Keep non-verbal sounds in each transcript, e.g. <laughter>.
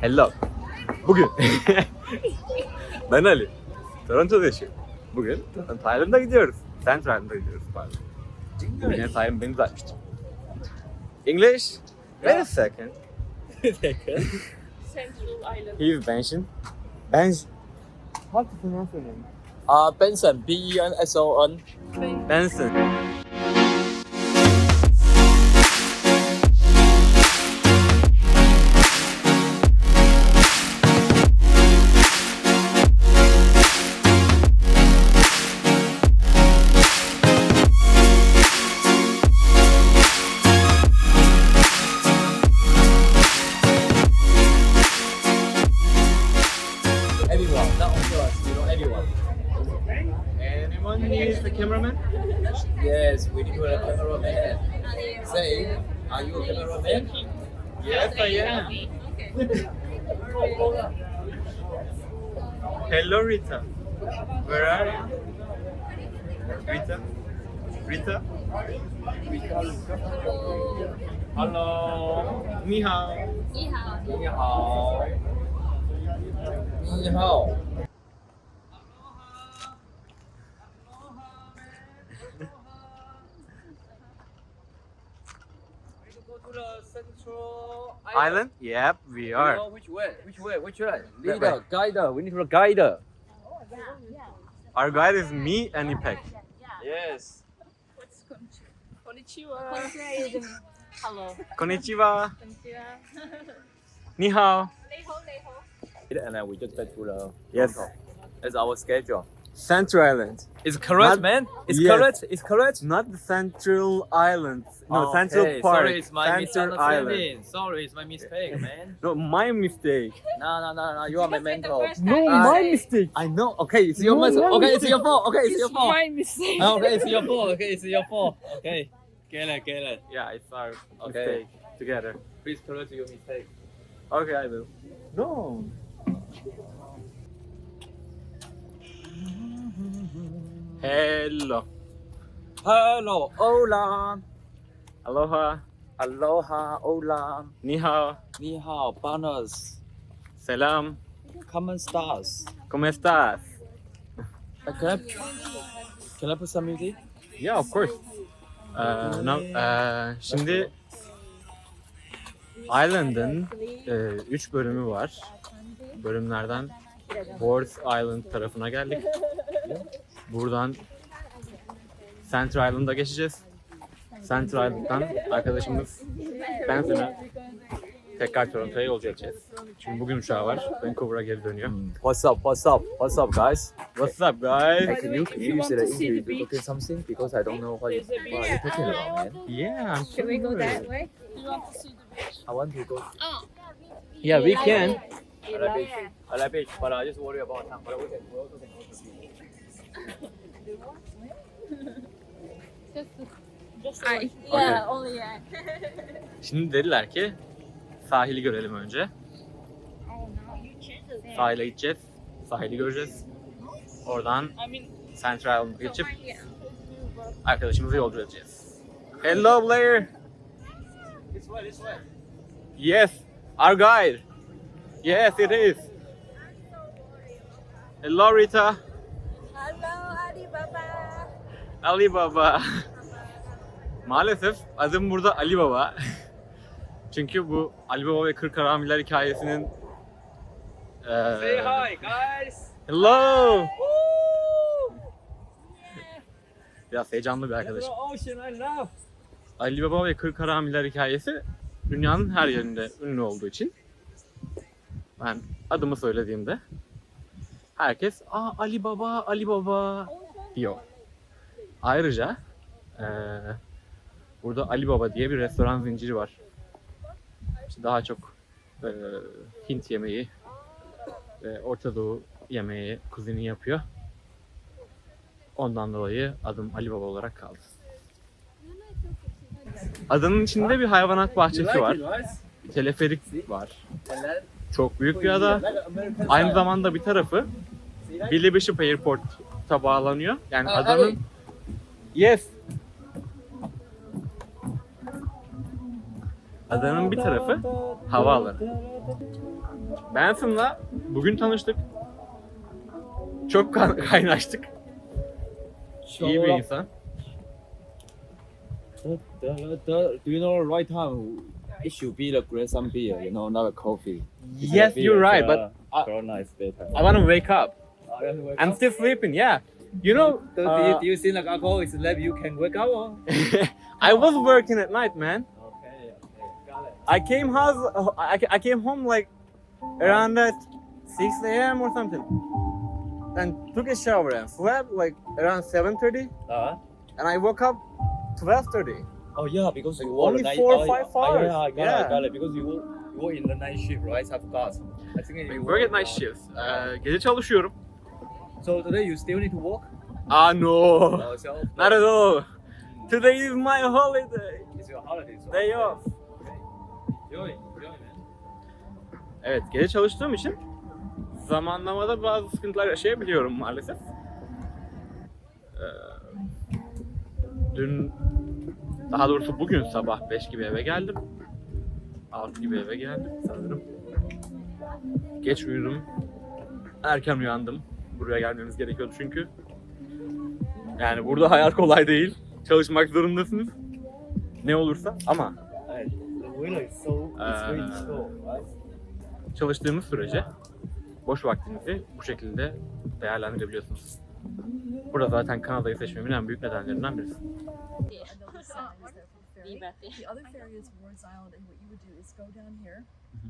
Hello. Bugün <laughs> ben Ali. Toronto'da yaşıyorum. Bugün Tayland'a gidiyoruz. Sen Tayland'a gidiyoruz pardon. Yine Tayland beni açmıştım. English? Wait a second. <laughs> Central Island. He's Benson. Benson. How to pronounce your name? Uh, Benson, B-E-N-S-O-N. Benson. Everyone, Yes, we need a cameraman. Say, are you a cameraman? Yes, I am. <laughs> Hello, Rita. Where are you? Rita? Rita? Hello. Ni hao. Ni hao. Ni hao. 你好。Island? Yep, we You are. know which way? Which way? Which way? That Leader, guide. We need a guide. Our guide is me and Ipek. Yes. What's konnichiwa? Hello. Konnichiwa. Konnichiwa. <laughs> Ni hao. And then we just back to the Yes. As our schedule. Central Island. It's correct, Not- man. It's Yes. correct. It's correct. Not the Central Island. No, Okay, Central Park. Sorry, it's my Central Island. misunderstanding. Sorry, it's my mistake, man. <laughs> No, my mistake. No, no, no, no. You are my mentor. No, Ah. my mistake. I know. Okay, it's your No, mistake. my Okay, it's your fault. Okay, it's your It's fault. my mistake. Ah, <laughs> Okay, it's your fault. Okay, it's your fault. Okay. Get it, get it. Yeah, it's our Okay. mistake together. Please correct your mistake. Okay, I will. No. Hello. Hello, hola. Aloha. Aloha, hola. Ni hao. Ni hao, banners. Selam. ¿Cómo estás? Uh, Can I, can I put some music? Yeah, of course. Ee, no, ee, şimdi Island'ın 3 bölümü var. Bölümlerden Wars Island tarafına geldik. Buradan Central Island'a geçeceğiz. Central Island'dan arkadaşımız Benson'a tekrar Toronto'ya yolcu edeceğiz. Çünkü bugün uçağı var. Vancouver'a geri dönüyor. What's up? What's up? What's up, guys? What's up guys? Can you, can you say to the see English the talking something because I don't know what, you, There's a what are you talking about, man. Yeah, I'm Can we go that way? Do you want to see the beach? I want to go Oh. Yeah, we can. I like beach. I like beach, but I just worry about time. But we can, we also can Just like, yeah, only yeah. <laughs> Şimdi dediler ki sahili görelim önce. Sahile gideceğiz. Sahili göreceğiz. Oradan I mean, Central geçip arkadaşımızı yolcu edeceğiz. Hello Blair. This way, this way. Yes, our guide. Yes, it is. Hello Rita. Ali Baba. Maalesef adım burada Ali Baba. Çünkü bu Ali Baba ve Kırk Haramiler hikayesinin eee, Say hi, guys. Hello. Biraz heyecanlı bir arkadaş. ocean, I love. Ali Baba ve Kırk Haramiler hikayesi dünyanın her yerinde ünlü olduğu için ben adımı söylediğimde herkes Aa Ali Baba, Ali Baba diyor. Ayrıca eee, burada Ali Baba diye bir restoran zinciri var. İşte daha çok eee, Hint yemeği ve Orta Doğu yemeği kuzini yapıyor. Ondan dolayı adım Ali Baba olarak kaldı. Adanın içinde bir hayvanat bahçesi var. Teleferik var. Çok büyük bir ada. Aynı zamanda bir tarafı Billy Bishop Airport'a bağlanıyor. Yani adanın... Yes. Adanın bir tarafı havaalanı. Benson'la bugün tanıştık. Çok <laughs> kaynaştık. İyi bir insan. The, the, the, do you know right time? It should be the grandson beer, you know, not a coffee. Yes, you're right, but I, Corona is better. I want to wake up. I'm still sleeping. Yeah, you know, <laughs> do, uh, do, you, do you think like alcohol is left you can wake up or? I was working at night, man. Okay, okay, got it. I came house. I, I came home like around at 6 a.m. or something, and took a shower and slept like around 7:30, Uh, and I woke up 12:30. oh yeah, because you Only work night. four or oh, five oh, hours. Yeah, I got Yeah. it, I got it. Because you work, you work in the night shift, right? I forgot. I think you work at night shifts. Ee, gece çalışıyorum. So today you still need to work? Ah no, Oh, so not at all. Today is my holiday. It's your holiday. So Day off. Enjoy, enjoy, man. Evet, gece çalıştığım için zamanlamada bazı sıkıntılar yaşayabiliyorum maalesef. Ee, dün, daha doğrusu bugün sabah 5 gibi eve geldim. 6 gibi eve geldim sanırım. Geç uyudum. Erken uyandım. Buraya gelmemiz gerekiyordu çünkü. Yani burada hayat kolay değil. Çalışmak zorundasınız. Ne olursa ama right? çalıştığımız sürece boş vaktinizi bu şekilde değerlendirebiliyorsunuz. Burada zaten Kanada'yı seçmemin en büyük nedenlerinden birisi. Another side is there for the ferry. Viva. The other <laughs> ferry is Ward's Island, and what you would do is go down here,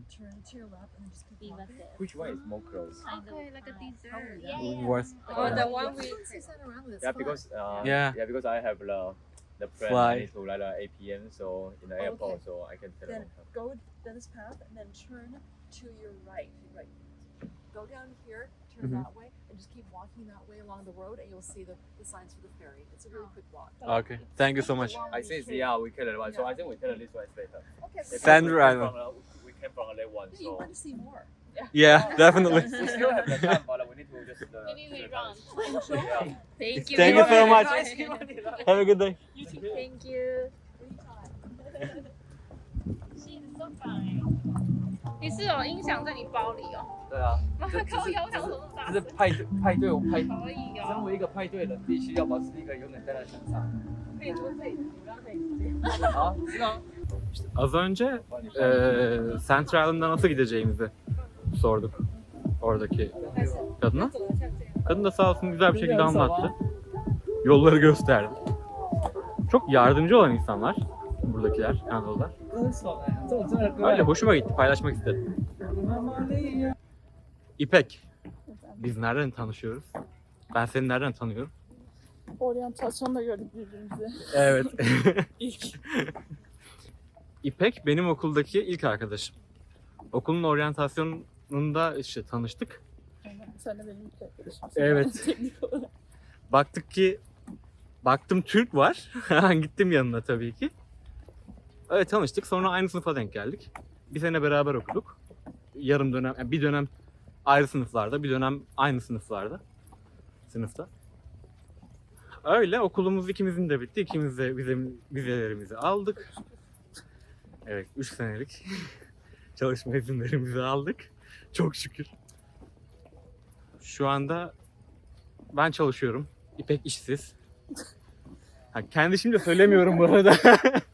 turn to your left, and then just keep Viva walking. Which way is more close? Okay, like a dessert. Yeah. Worth. Or the one with with six this. Yeah, because uh, Yeah. yeah, because I have the the plan Fly. I need to like uh, 8 p.m. so in the airport, Okay. so I can tell then them. go down this path and then turn to your right. Right. Go down here, turn Mhm. that way, and just keep walking that way along the road, and you'll see the, the signs for the ferry. It's a really quick walk. Okay. Thank you so much. I think yeah, we can one, so I think we tell this one is better. Okay. Because Sandra we came Island. from, uh, we came from that one, Yeah, you so want to see more. Yeah, <laughs> definitely. we still have the time, but we need to just. Uh, Maybe we sit run. <laughs> Yeah. Thank you. Thank you so much. Have a good day. Thank you. 心 so <laughs> fine。你是有音响在你包里哦？对啊，妈这靠腰，这是想什么大这是派对派对，我派。可以身哦。为一个派对人，必须要把自己一个永远带在身上。可以多这里，你刚可以直接。好，是吗？ Az önce <laughs> e, Central Island'a nasıl gideceğimizi sorduk oradaki kadına. Kadın da sağ olsun güzel bir şekilde anlattı. Yolları gösterdi. Çok yardımcı olan insanlar buradakiler, Kanadalılar. Öyle hoşuma gitti, paylaşmak istedim. İpek, biz nereden tanışıyoruz? Ben seni nereden tanıyorum? Oryantasyonda gördük birbirimizi. Evet. <laughs> İlk. İpek benim okuldaki ilk arkadaşım. Okulun oryantasyonunda işte tanıştık. Sen de benim ilk arkadaşımsın. Evet. <laughs> Baktık ki baktım Türk var. <laughs> Gittim yanına tabii ki. Öyle tanıştık. Sonra aynı sınıfa denk geldik. Bir sene beraber okuduk. Yarım dönem, yani bir dönem ayrı sınıflarda, bir dönem aynı sınıflarda. Sınıfta. Öyle okulumuz ikimizin de bitti. İkimiz de vize, vizelerimizi aldık. Evet, 3 senelik <laughs> çalışma izinlerimizi aldık. Çok şükür. Şu anda ben çalışıyorum. İpek işsiz. Ha, kendi şimdi söylemiyorum bu arada. <laughs>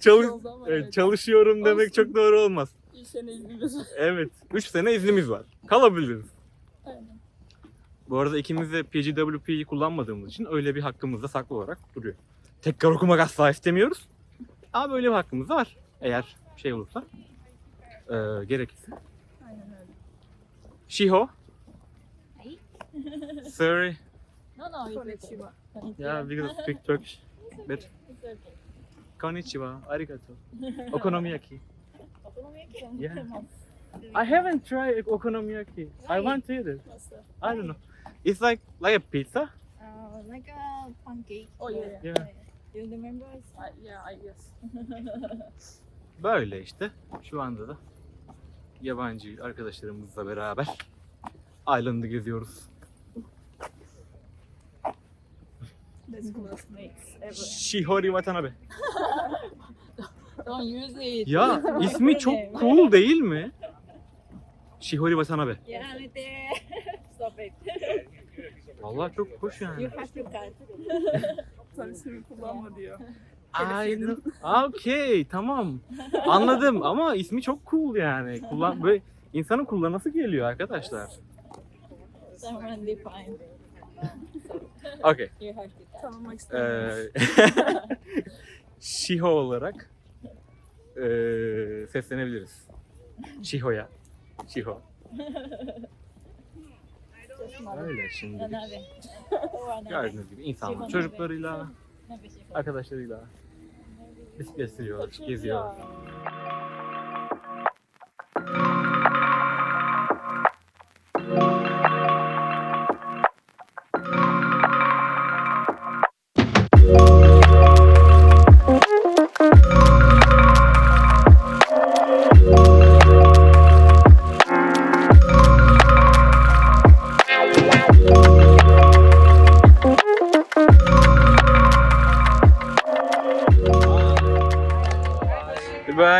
Çalış- oldu ama Evet, evet. çalışıyorum demek Olsun. çok doğru olmaz. İyi sene iznimiz var. Evet. 3 sene iznimiz var. Kalabiliriz. Aynen. Bu arada ikimiz de PGWP'yi kullanmadığımız için öyle bir hakkımız da saklı olarak duruyor. Tekrar okumak asla istemiyoruz. Ama böyle bir hakkımız da var. Eğer şey olursa. Ee, gerekirse. Aynen öyle. Shiho. Hey. Sorry. No no, konnichiwa. Yeah, we can speak Turkish. But It's okay. Konnichiwa, arigato. <laughs> Okonomiyaki. Okonomiyaki? Yeah. I haven't tried okonomiyaki. I want to eat it. Nasıl? I don't know. It's like like a pizza. Uh, like a pancake. Oh yeah yeah. Yeah. You remember? I, yeah I guess. <laughs> Böyle işte. Şu anda da yabancı arkadaşlarımızla beraber Island'ı geziyoruz. Let's classmates ever. Shihori Watanabe. Don't use it. Ya ismi çok cool değil mi? Shihori Watanabe. Yeah. Stop it. Vallahi çok hoş yani. You have to cut. Tanışımı kullanma diyor. Aynen. Okey tamam. Anladım ama ismi çok cool yani. Kullan böyle insanın kullanası geliyor arkadaşlar. Someone define. Okey. You. Tanımak istemiyorum. Shiho olarak ee, seslenebiliriz. Just not Öyle şimdi. <laughs> Gördüğünüz gibi insanlar çocuklarıyla, see. arkadaşlarıyla bisiklet sürüyor, geziyor.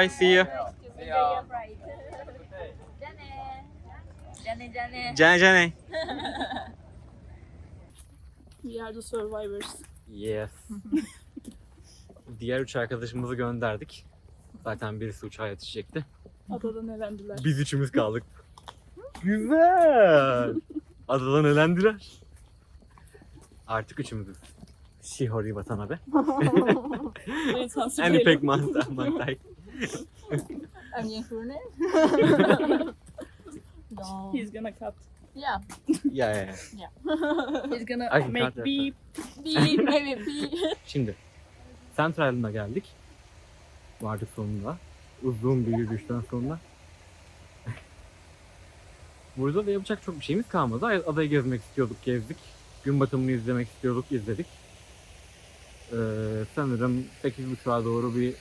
Goodbye, see you. Jane, Jane. Cane <laughs> cane. We are the survivors. Yes. <laughs> Diğer üç arkadaşımızı gönderdik. Zaten birisi uçağa yetişecekti. Adadan elendiler. Biz üçümüz kaldık. <laughs> Güzel. Adadan elendiler. Artık üçümüzüz. Shihori Watanabe. Evet, sansür And diyelim. Ipek Manta- Mantai. I'm Yafune. <laughs> no. He's gonna cut. Yeah. Ya ya ya. He's gonna I can make that. beep. B, <laughs> maybe B. Şimdi Central'ına geldik. Vardık sonunda. Uzun bir yürüyüşten sonra. <laughs> Burada da yapacak çok bir şeyimiz kalmadı. Adayı gezmek istiyorduk, gezdik. Gün batımını izlemek istiyorduk, izledik. Ee, sanırım 8.30'a doğru bir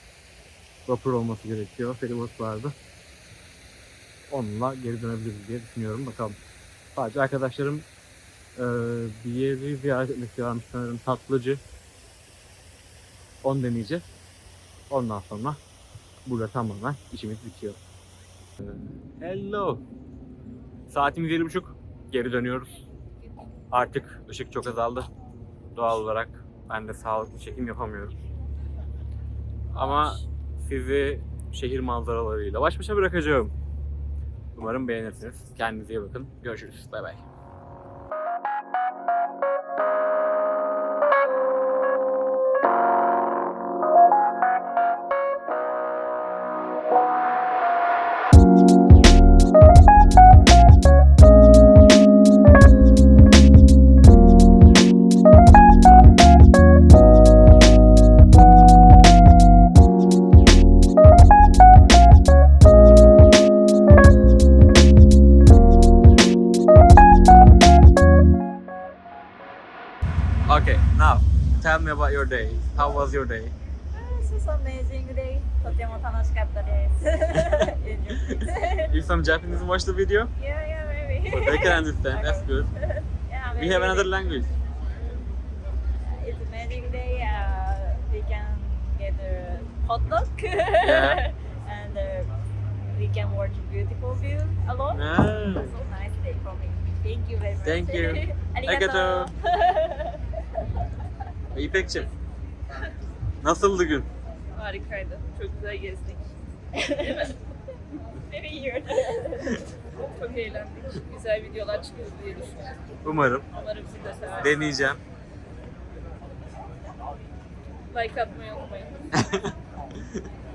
vapur olması gerekiyor. Feribot vardı. Onunla geri dönebiliriz diye düşünüyorum. Bakalım. Sadece arkadaşlarım ee, bir yeri ziyaret etmek istiyorlarmış sanırım. Tatlıcı. Onu deneyeceğiz. Ondan sonra burada tamamen işimiz bitiyor. Hello. Saatimiz yedi buçuk. Geri dönüyoruz. Artık ışık çok azaldı. Doğal olarak ben de sağlıklı çekim yapamıyorum. Ama sizi şehir manzaralarıyla baş başa bırakacağım. Umarım beğenirsiniz. Kendinize iyi bakın. Görüşürüz. Bay bay. Okay, now tell me about your day. How was your day? This is amazing day. とても楽しかったです。Enjoy. If <laughs> <laughs> some Japanese watch the video, yeah, yeah, maybe. but they can understand. That's good. <laughs> yeah, We maybe have another language. It's amazing day. Uh, we can get a hot dog. Yeah. and uh, we can watch beautiful view alone. Ah. So nice day for me. Thank you very much. Thank you. ありがとう。 İpekçim. Nasıldı gün? Harikaydı. Çok güzel gezdik. <laughs> Very weird. Çok eğlendik. Güzel videolar çıkıyor diye düşünüyorum. Umarım. Umarım siz de seversiniz. Deneyeceğim. Like atmayı unutmayın. <laughs>